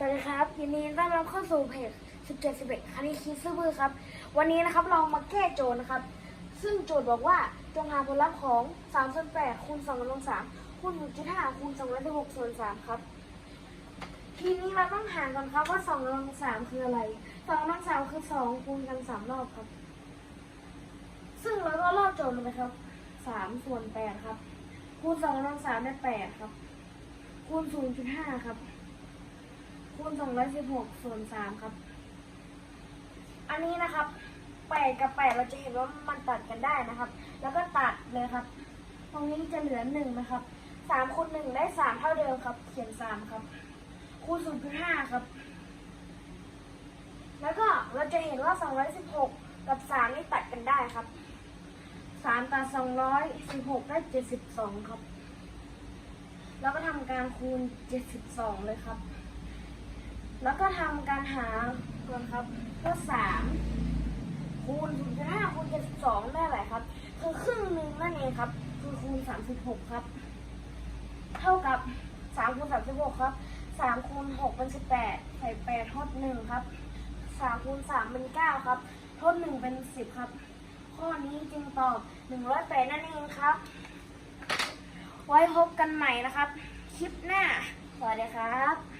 สวัสดีครับยินดีต้อนรับเข้าสู่เพจ17 11คณิตคิดซื่อบื้อครับ วันนี้นะครับเรามาแก้โจทย์นะครับ ซึ่งโจทย์บอกว่าจงหาผลลัพธ์ของ3ส่วน8คูณ2กำลัง3คูณ1.5คูณ216ส่วน3ครับ ทีนี้เราต้องหาก่อนครับว่า2กำลัง3คืออะไร2กำลัง3คือ2คูณกัน3รอบครับ ซึ่งเราก็ลอกโจทย์ลงไปครับ3ส่วน8ครับ คูณ2กำลัง3ได้8ครับ คูณ0.5ครับ คูณ216ส่วน3ครับ อันนี้นะครับ8กับ8เราจะเห็นว่ามันตัดกันได้นะครับ แล้วก็ตัดเลยครับ ตรงนี้จะเหลือ1นะครับ3คูณ1ได้3เท่าเดิมครับ เขียน3ครับ คูณ0.5ครับ แล้วก็เราจะเห็นว่า216กับ3นี่ตัดกันได้ครับ3ตัด216ได้72ครับ แล้วก็ทำการคูณ72เลยครับ แล้วก็ทำการหาก่อนครับก็3คูณ0.5คูณ72ได้อะไรครับ คือครึ่งหนึ่งนั่นเองครับ คือคูณ36ครับ เท่ากับ3คูณ36ครับ3คูณ6เป็น18ใส่8ทด1ครับ3คูณ3เป็น9ครับทด1เป็น10ครับ ข้อนี้จึงตอบ108นั่นเองครับ ไว้พบกันใหม่นะครับ คลิปหน้า สวัสดีครับ